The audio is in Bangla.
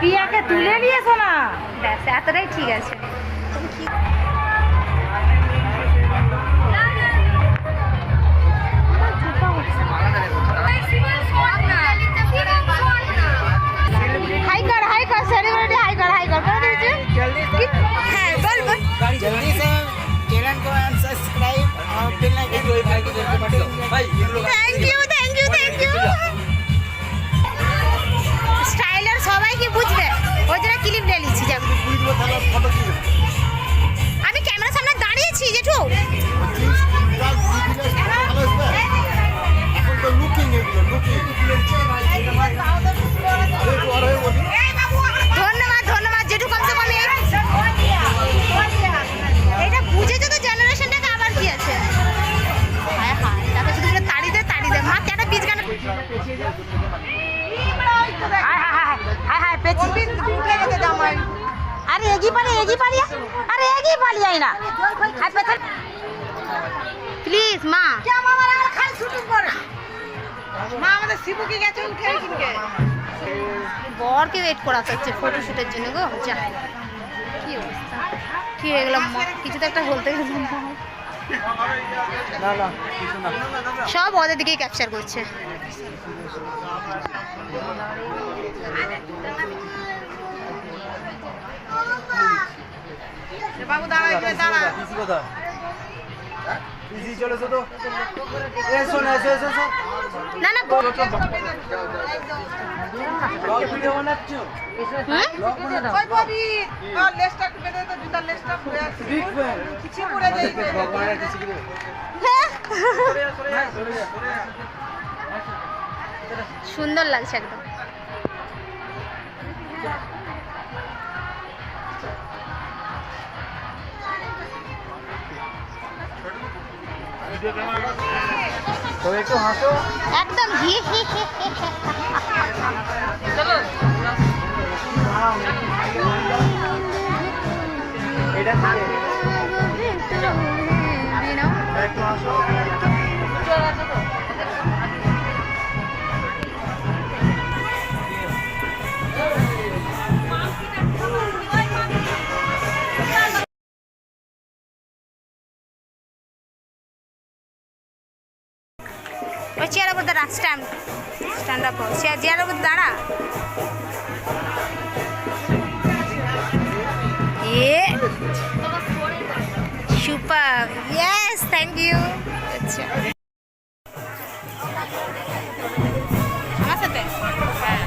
পিয়াকে তুলে নিয়েছো না ব্যাস এতটাই ঠিক আছে হাই কর হাই কর সেলিব্রিটি হাই কর হাই কর করে দিয়েছে হ্যাঁ বল বল जल्दी से चैनल को सब्सक्राइब और bell icon thank you thank আরে এগি পালি এগি আরে এগি পালি আই না। প্লিজ মা। মা আমাদের শিবুকে গেছে উঠে কিনকে বরকে ওয়েট করা হচ্ছে ফটো শুটের জন্য গো যা। কি অবস্থা? কি হয়ে গেল কিছু তো একটা বলতে গেলাম সব ওদের দিকেই ক্যাপচার করছে। বাবু দাঁড়া এখানে দাঁড়া ইজি কথা। ইজি চলেছো তো। এসো না এসো এসো এসো না না ব্লগ ভিডিও বানাচ্ছ? হুম? ব্লগ বানাচ্ছ? ওই ববি আর লেসটা একটু বেঁধে দে জুতার লেসটা পরে আছে বিগ ফ্যান কিছু পরে দেই ব্লগ বানাতে শিখে সুন্দর লাগছে একদম। তো একটু হাসো একদম হি হি হি। এটা থেকে? একটু হাসো ওই চেয়ারের উপর দাঁড়া স্ট্যান্ড স্ট্যান্ড আপ চেয়ার চেয়ারের উপর দাঁড়া। সুপার ইয়েস থ্যাংক ইউ আচ্ছা। আমার সাথে? হ্যাঁ।